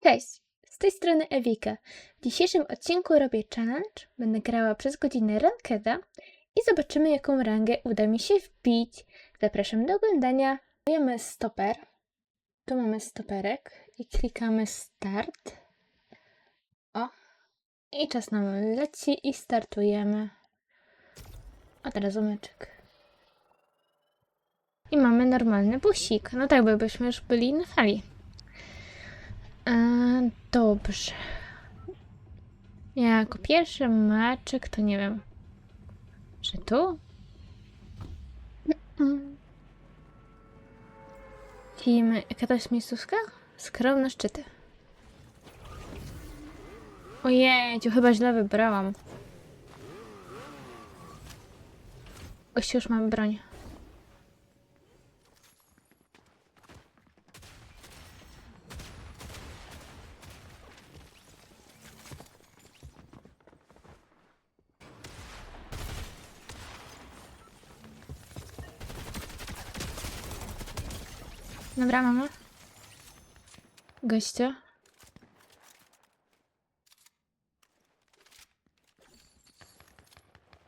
Cześć, z tej strony Ewika. W dzisiejszym odcinku robię challenge. Będę grała przez godzinę rankeda i zobaczymy jaką rangę uda mi się wbić. Zapraszam do oglądania. Dajemy stoper. Tu mamy stoperek i klikamy start. O. I czas nam leci i startujemy. Od razu meczek. I mamy normalny busik. No tak, byśmy już byli na fali. E, dobrze. Jako pierwszy maczek to nie wiem. Czy tu? Film, jaka to jest miejscówka? Skromne szczyty. Ojej, chyba źle wybrałam. Gościu, już mamy broń. Dobra, mama. Gościa.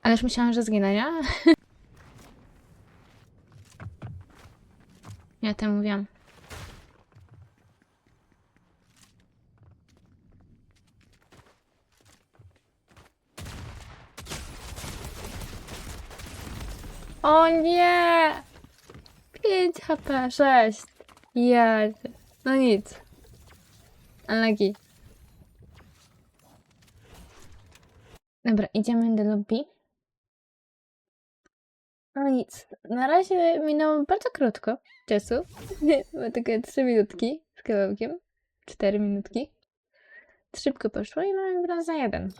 Ależ myślałam, że zginę, nie? Ja to mówiłam. O nie! 5 HP, 6. Ja. No nic. Unlucky. Dobra, idziemy do lobby. No nic. Na razie minęło bardzo krótko czasu. Bo tylko 3 minutki z kawałkiem. 4 minutki. Szybko poszło i mamy wraz za jeden.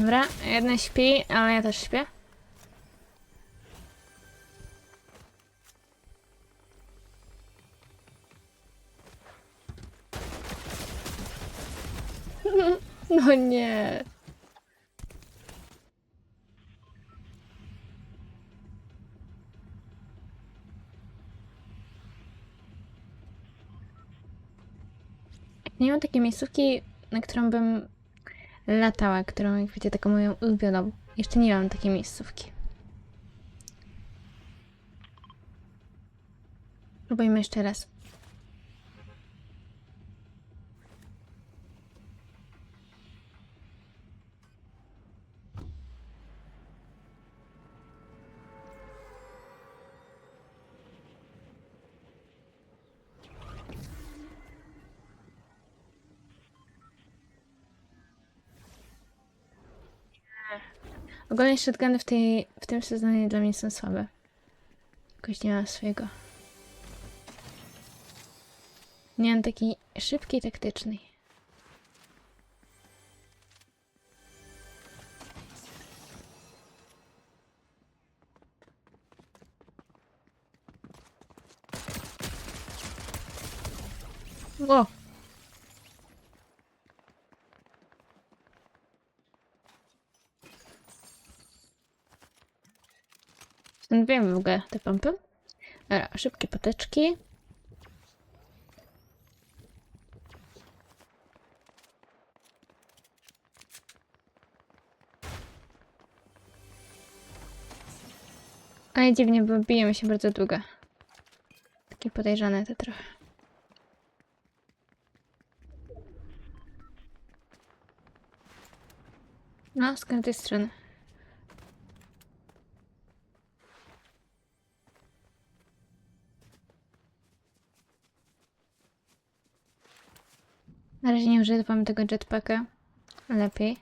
Dobra, jedna śpi, ale ja też śpię. No nie. Nie mam takiej miejscówki, na którą bym latała, którą jak wiecie taką moją ulubioną. Jeszcze nie mam takiej miejscówki. Próbujmy jeszcze raz. Ogólnie shotguny w, tej, w tym sezonie dla mnie są słabe. Jakoś nie ma swojego. Nie mam takiej szybkiej, taktycznej. Ło! Stąd wiem w ogóle te pompy. Dobra, szybkie poteczki. Ale dziwnie, bo bijemy się bardzo długo. Takie podejrzane to trochę. No, z każdej strony. razie nie używam tego jetpacka. Lepiej.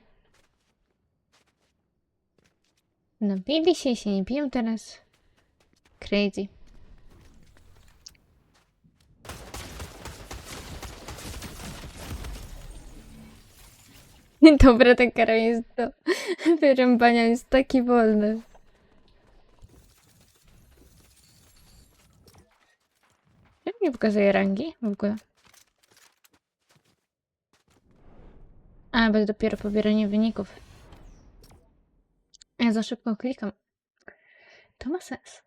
No bili się i się nie biją teraz. Crazy. Dobra, ten kara jest do wyrąbania, jest taki wolny. Nie pokazuje rangi w ogóle. A, dopiero pobieranie wyników. Ja za szybko klikam. To ma sens.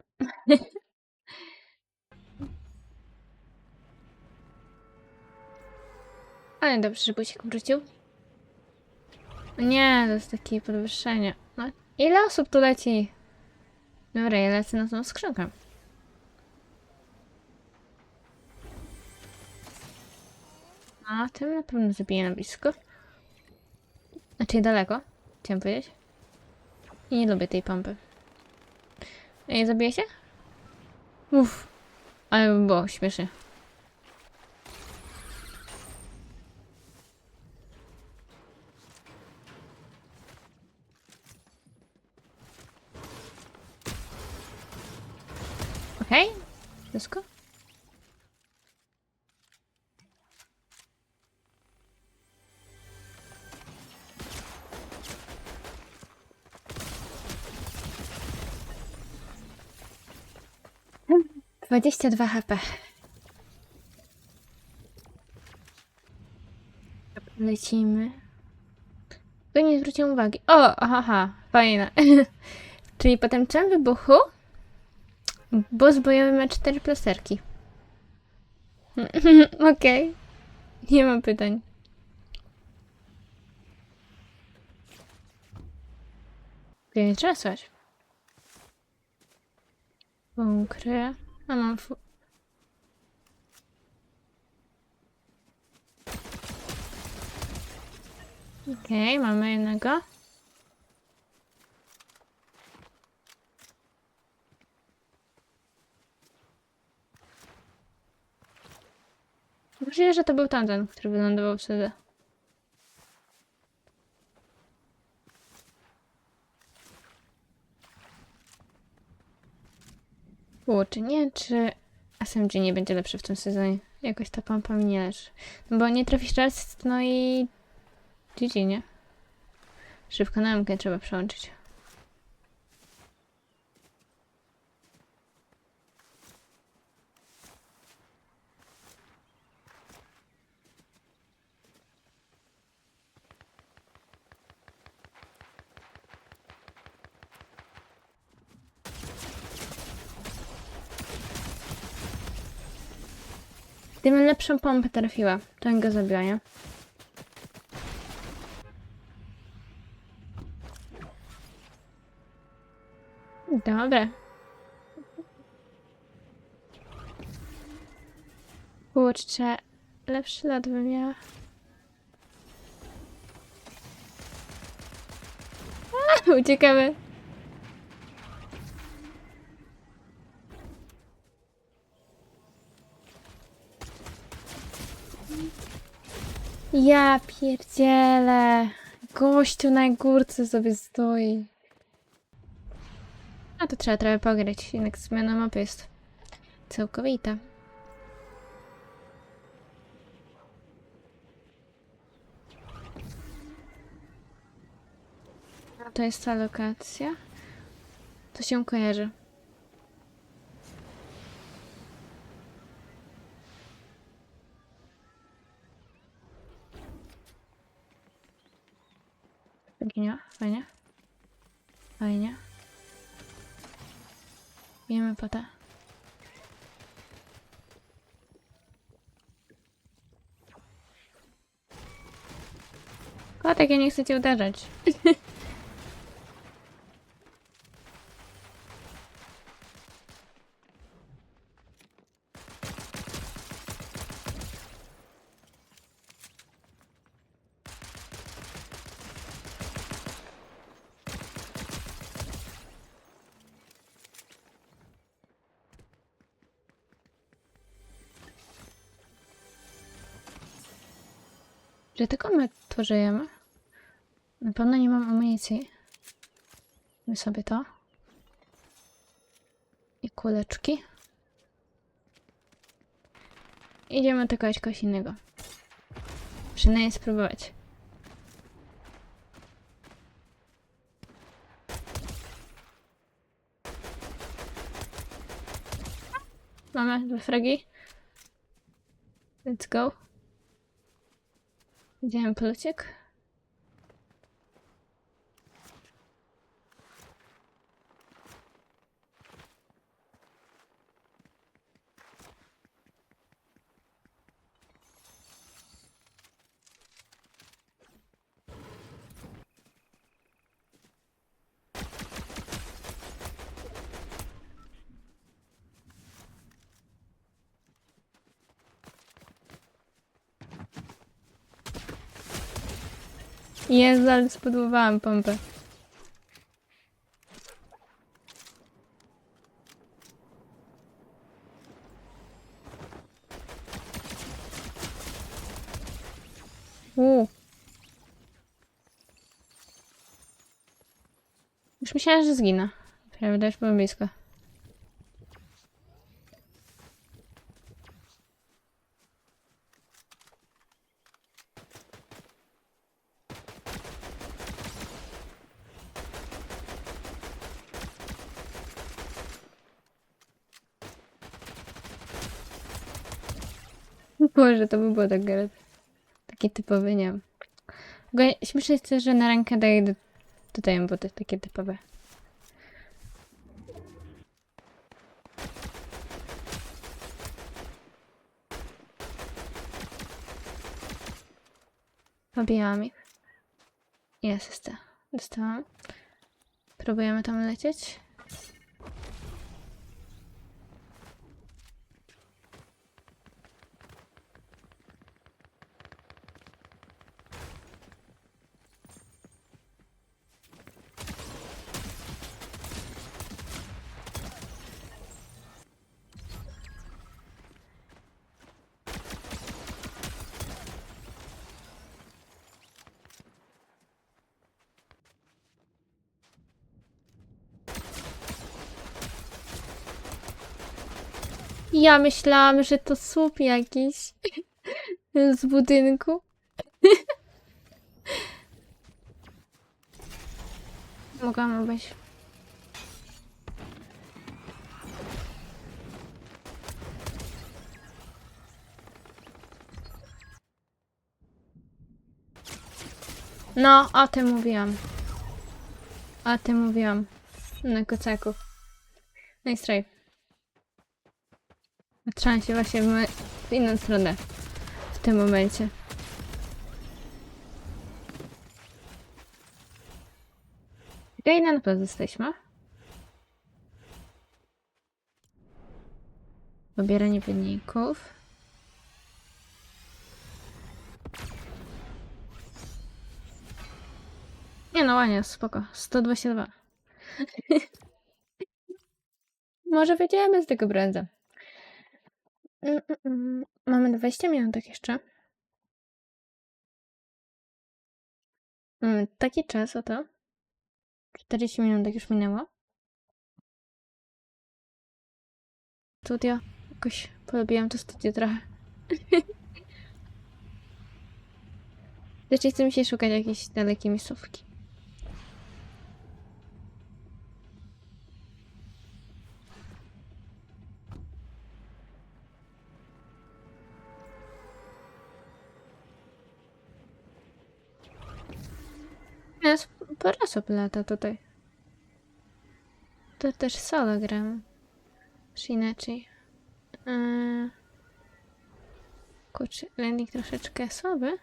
Ale dobrze, że się wrócił. Nie, to jest takie podwyższenie. No, ile osób tu leci? Dobra, ja lecę na tą skrzynkę. A tym na pewno zabiję na blisko. Znaczy daleko, chciałem powiedzieć. I nie lubię tej pompy. Ej, zabiję się? Uff. Ale by było śmiesznie. 22 HP. Lecimy. Tu nie zwróciłam uwagi. O, aha, fajne. Czyli potem czem wybuchu? Boss bojowy ma 4 plasterki. Okej. Okay. Nie mam pytań. Pięć razy. Bunkry. A mam fu... Okej, mamy jednego. Możliwe, że to był tamten, który wylądował wtedy. Kurczę, nie czy SMG nie będzie lepszy w tym sezonie. Jakoś ta pompa nie leży. No bo nie trafisz raz, no i... GG, nie? Szybko na MK trzeba przełączyć. Gdybym lepszą pompę trafiła, to bym go zabiła, nie? Dobra. Kurczę, lepszy lot bym miała. Uciekamy. Ja pierdzielę. Gościu na górce sobie stoi. A to trzeba trochę pograć, jednak zmiana mapy jest całkowita. A to jest ta lokacja. To się kojarzy. Ginia, fajnie. Fajnie. Wiemy po te. Kotek, ja nie chcę cię uderzać. przeżyjemy. Na pewno nie mam amunicji. My sobie to. I kuleczki. Idziemy atakować kogoś innego. Przynajmniej spróbować. Mamy dwa fragi. Let's go. Йдемо плюсик. Jezu, ale spodobałam pompę. Uuu. Już myślałam, że zginę. Prawda, już byłem blisko. Boże, to by było tak. Taki typowy, nie wiem. W ogóle śmieszne jest to, że na rękę daje do, tutaj buty takie typowe. Pobijałam ich. Jest, jest. Dostałam. Próbujemy tam lecieć. Ja myślałam, że to słup jakiś z budynku. Mogłam być. No, o tym mówiłam. O tym mówiłam. Na kocaku. Nice try. Patrzyłam się właśnie w inną stronę w tym momencie. Okej, na pewno jesteśmy. Pobieranie wyników. Nie no, ładnie, spoko. 122. Może wyjdziemy z tego brędza. Mm, mm, mm. Mamy 20 minutek jeszcze. Taki czas, oto. 40 minutek już minęło. Studio. Jakoś polubiłam to studio trochę. Raczej chce mi się szukać jakiejś dalekiej miejscówki. Parasol lata tutaj. To też solo gram. Czy inaczej. Yy... Kurczę, landing troszeczkę słaby.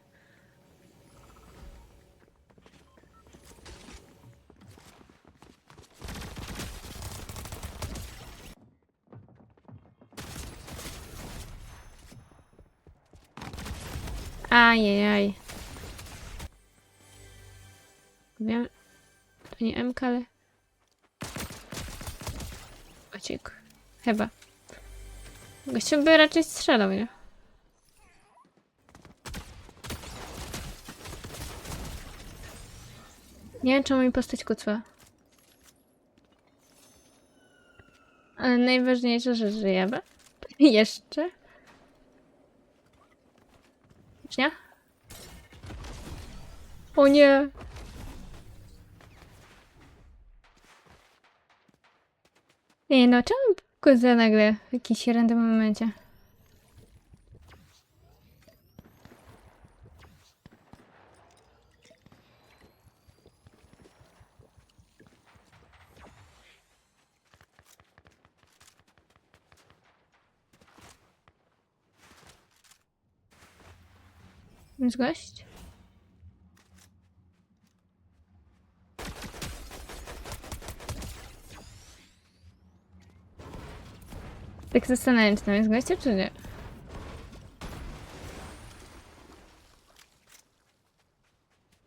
Ajajaj. Wiem, to nie MK, ale... Ociek. Chyba. Gościu by raczej strzelał, nie? Nie wiem, czemu mi postać kucła. Ale najważniejsze, że żyjemy. Jeszcze. Czy nie? O nie! Nie no, czemu Kurde, nagle w jakimś random momencie. Tak zastanawiam się, tam jest gościa, czy nie.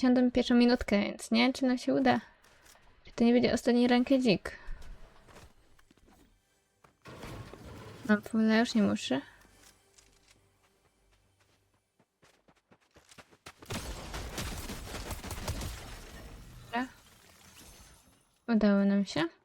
Siądę pierwszą minutkę, więc nie czy nam się uda. Czy to nie będzie ostatni rankedzik. Mam pole, już nie muszę. Udało nam się.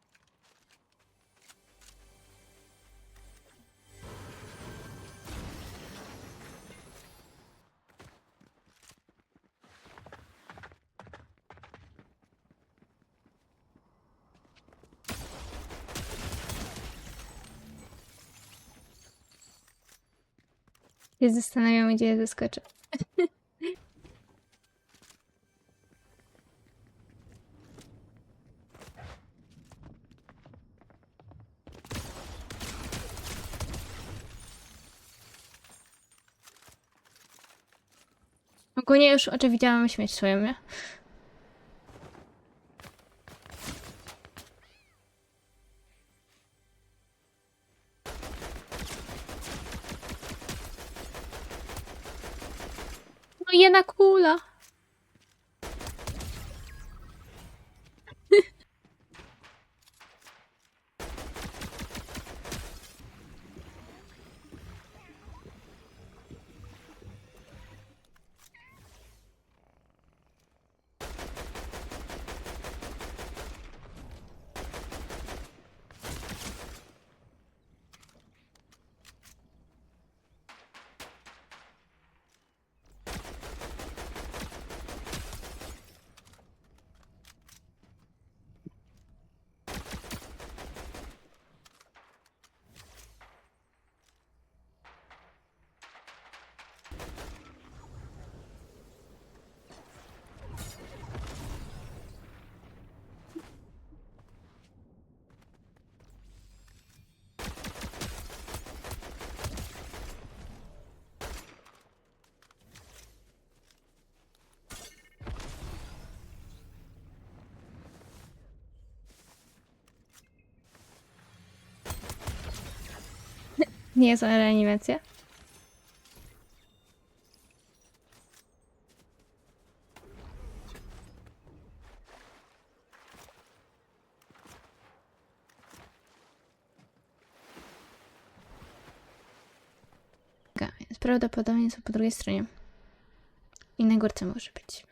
Się zastanawiam, gdzie ja zaskoczę. Ogólnie już oczywiście śmieć swoją, nie? Nie jest reanimacja. Prawdopodobnie są po drugiej stronie. I na górce może być.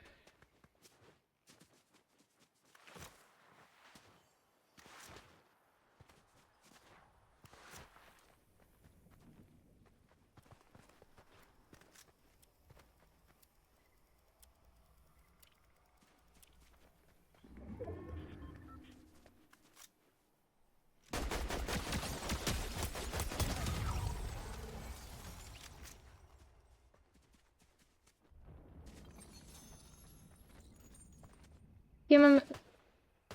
Ja mam...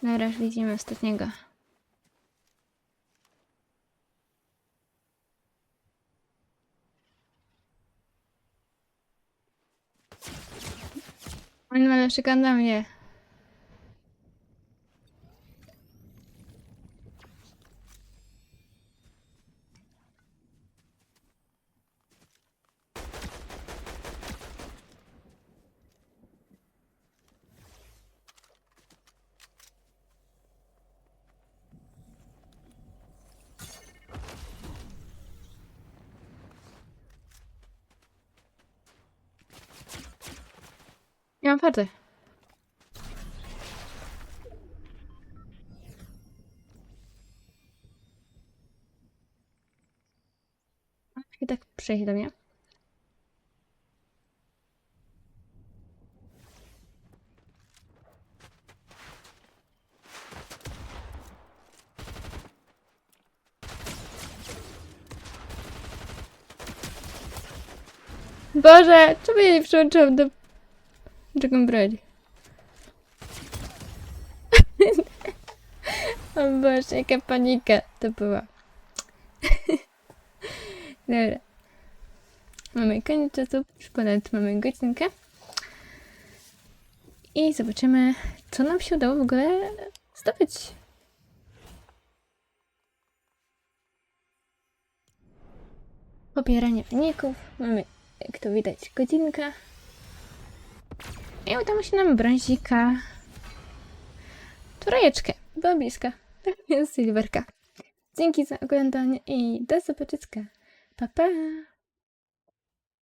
Razie widzimy ostatniego. On ma lepszego na mnie. Nie mam farty. I tak przyjdź do mnie. Boże, czemu ja nie przyłączyłam do Czego brać? o Boże, jaka panika to była. Dobra. Mamy koniec czasu, już mamy godzinkę. I zobaczymy, co nam się udało w ogóle zdobyć. Pobieranie wyników. Mamy, jak to widać, godzinkę. I udało się nam brązika. Trójeczkę. Była bliska. Jest silverka. Dzięki za oglądanie i do zobaczyska. Pa, pa!